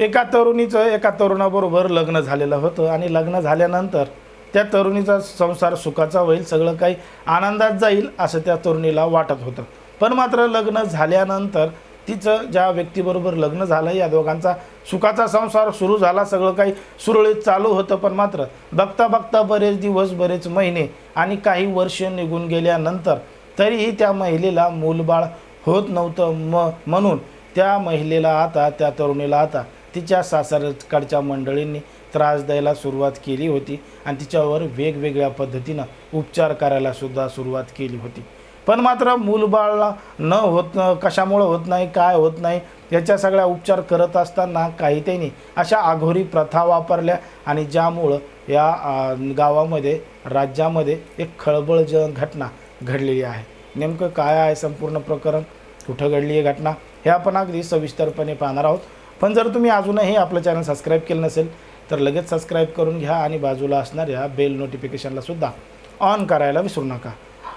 एका तरुणीचं एका तरुणाबरोबर लग्न झालेलं होतं आणि लग्न झाल्यानंतर त्या तरुणीचा संसार सुखाचा होईल सगळं काही आनंदात जाईल असं त्या तरुणीला वाटत होतं. पण मात्र लग्न झाल्यानंतर तिचं ज्या व्यक्तीबरोबर लग्न झालं या दोघांचा सुखाचा संसार सुरू झाला सगळं काही सुरळीत चालू होतं. पण मात्र बघता बघता बरेच दिवस बरेच महिने आणि काही वर्ष निघून गेल्यानंतर तरीही त्या महिलेला मूलबाळ होत नव्हतं म म्हणून त्या महिलेला आता त्या तरुणीला आता तिच्या सासरकडच्या मंडळींनी त्रास द्यायला सुरुवात केली होती आणि तिच्यावर वेगवेगळ्या पद्धतीनं उपचार करायला सुद्धा सुरुवात केली होती. पण मात्र मूलबाळला न होत कशामुळं होत नाही काय होत नाही याच्या सगळ्या उपचार करत असताना काही त्यांनी अशा आघोरी प्रथा वापरल्या आणि ज्यामुळं या गावामध्ये राज्यामध्ये एक खळबळजनक घटना घडलेली आहे. नेमकं काय आहे संपूर्ण प्रकरण? कुठं घडली आहे घटना? हे आपण अगदी सविस्तरपणे पाहणार आहोत. पण जर तुम्ही अजूनही आपलं चॅनल सबस्क्राईब केलं नसेल तर लगेच सबस्क्राईब करून घ्या आणि बाजूला असणाऱ्या बेल नोटिफिकेशनलासुद्धा ऑन करायला विसरू नका.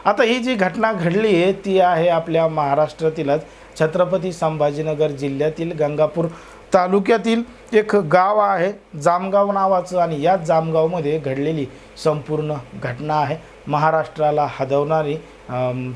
आता ही जी घटना घडली आहे ती आहे आपल्या महाराष्ट्रातीलच छत्रपती संभाजीनगर जिल्ह्यातील गंगापूर तालुक्यातील एक गाव आहे जामगाव नावाचं आणि याच जामगावमध्ये घडलेली संपूर्ण घटना आहे. महाराष्ट्राला हदवणारी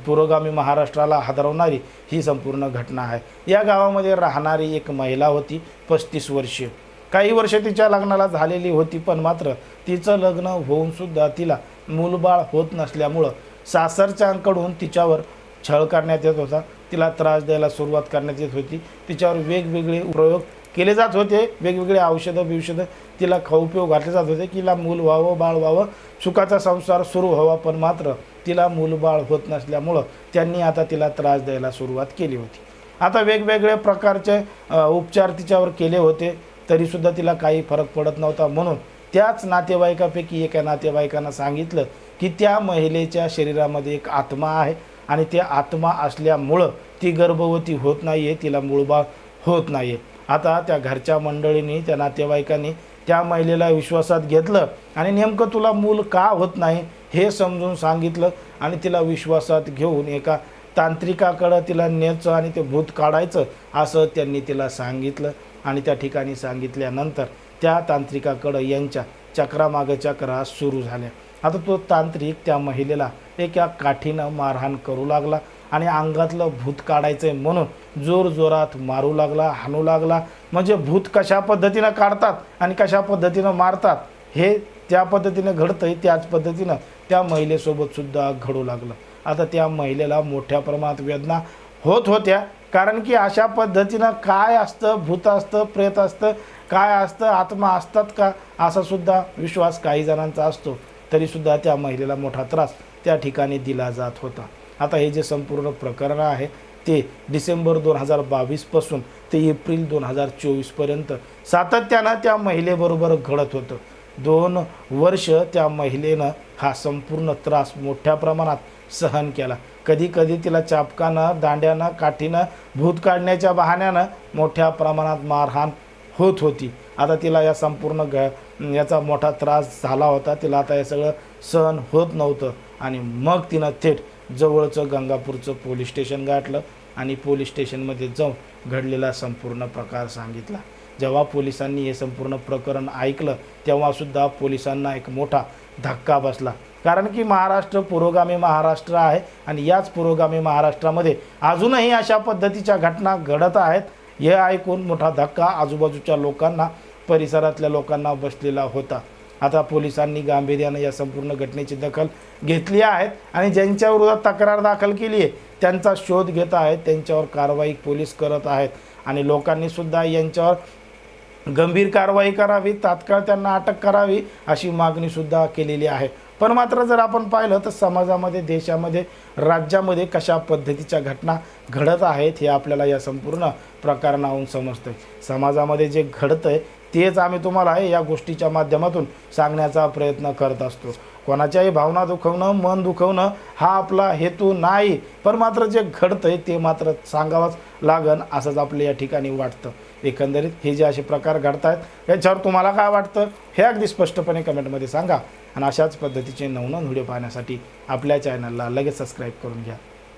पुरोगामी महाराष्ट्राला हादरवणारी ही संपूर्ण घटना आहे. या गावामध्ये राहणारी एक महिला होती पस्तीस वर्षीय. काही वर्ष तिच्या लग्नाला झालेली होती पण मात्र तिचं लग्न होऊनसुद्धा तिला मूलबाळ होत नसल्यामुळं सासरच्यांकडून तिच्यावर छळ करण्यात येत होता. तिला त्रास द्यायला सुरुवात करण्यात येत होती. तिच्यावर वेगवेगळे प्रयोग केले जात होते वेगवेगळे औषधं बिवषधं तिला खाऊ घातले जात होते. की तिला मूल व्हावं बाळ व्हावं सुखाचा संसार सुरू व्हावा पण मात्र तिला मूलबाळ होत नसल्यामुळं त्यांनी आता तिला त्रास द्यायला सुरुवात केली होती. आता वेगवेगळ्या प्रकारचे उपचार तिच्यावर केले होते तरीसुद्धा तिला काही फरक पडत नव्हता. म्हणून त्याच नातेवाईकापैकी एका नातेवाईकांना सांगितलं की त्या महिलेच्या शरीरामध्ये एक आत्मा आहे आणि त्या आत्मा असल्यामुळं ती गर्भवती होत नाही आहे तिला मूळबाळ होत नाही आहे आता त्या घरच्या मंडळींनी त्या नातेवाईकांनी त्या महिलेला विश्वासात घेतलं आणि नेमकं तुला मूल का होत नाही हे समजून सांगितलं आणि तिला विश्वासात घेऊन एका तांत्रिकाकडं तिला न्यायचं आणि ते भूत काढायचं असं त्यांनी तिला सांगितलं. आणि त्या ठिकाणी सांगितल्यानंतर त्या तांत्रिकाकडं यांच्या चक्रामागं चक्रा सुरू झाल्या. आता तो तांत्रिक त्या महिलेला एका काठीनं मारहाण करू लागला. आणि अंगातलं भूत काढायचं आहे म्हणून जोर जोरात मारू लागला हाणू लागला. म्हणजे भूत कशा पद्धतीनं काढतात आणि कशा पद्धतीनं मारतात हे त्या पद्धतीनं घडतंय त्याच पद्धतीनं त्या महिलेसोबत सुद्धा घडू लागलं. आता त्या महिलेला मोठ्या प्रमाणात वेदना होत होत्या कारण की अशा पद्धतीनं काय असतं भूत असतं प्रेत असतं काय असतं आत्मा असतात का असा सुद्धा विश्वास काही जणांचा असतो. तरीसुद्धा त्या महिलेला मोठा त्रास त्या ठिकाणी दिला जात होता. आता हे जे संपूर्ण प्रकरण आहे ते डिसेंबर दोन हजार बावीसपासून ते एप्रिल दोन हजार चोवीसपर्यंत सातत्यानं त्या महिलेबरोबर घडत होतं. दोन वर्ष त्या महिलेनं हा संपूर्ण त्रास मोठ्या प्रमाणात सहन केला. कधी कधी तिला चापकानं दांड्यानं काठीनं भूत काढण्याच्या बहाण्यानं मोठ्या प्रमाणात मारहाण होत होती. आता तिला या संपूर्ण घ याचा मोठा त्रास झाला होता. तिला आता हे सगळं सहन होत नव्हतं आणि मग तिनं थेट जवळचं गंगापूरचं पोलीस स्टेशन गाठलं आणि पोलीस स्टेशनमध्ये जाऊन घडलेला संपूर्ण प्रकार सांगितला. जेव्हा पोलिसांनी हे संपूर्ण प्रकरण ऐकलं तेव्हासुद्धा पोलिसांना एक मोठा धक्का बसला. कारण की महाराष्ट्र पुरोगामी महाराष्ट्र आहे आणि याच पुरोगामी महाराष्ट्रामध्ये अजूनही अशा पद्धतीच्या घटना घडत आहेत हे ऐकून मोठा धक्का आजूबाजूच्या लोकांना परिसरातल्या लोकांना बसलेला होता. आता पोलिसांनी गांभीर्यानं या संपूर्ण घटनेची दखल घेतली आहेत आणि ज्यांच्या विरोधात तक्रार दाखल केली आहे त्यांचा शोध घेत आहेत त्यांच्यावर कारवाई पोलीस करत आहेत. आणि लोकांनी सुद्धा यांच्यावर गंभीर कारवाई करावी तात्काळ त्यांना अटक करावी अशी मागणी सुद्धा केलेली आहे. पण मात्र जर आपण पाहिलं तर समाजामध्ये देशामध्ये राज्यामध्ये कशा पद्धतीच्या घटना घडत आहेत हे आपल्याला या संपूर्ण प्रकरणाहून समजतं समाजामध्ये जे घडतं आहे तेच आम्ही तुम्हाला या गोष्टीच्या माध्यमातून सांगण्याचा प्रयत्न करत असतो. कोणाच्याही भावना दुखवणं मन दुखवणं हा आपला हेतू नाही पण मात्र जे घडतंय ते मात्र सांगावंच लागन असंच आपलं या ठिकाणी वाटतं. एकंदरीत हे जे असे प्रकार घडत आहेत याच्यावर तुम्हाला काय वाटतं? हे अगदी स्पष्टपणे कमेंटमध्ये सांगा. आणि अशाच पद्धतीचे नवनवन व्हिडिओ पाहण्यासाठी आपल्या चॅनलला लगेच सबस्क्राईब करून घ्या.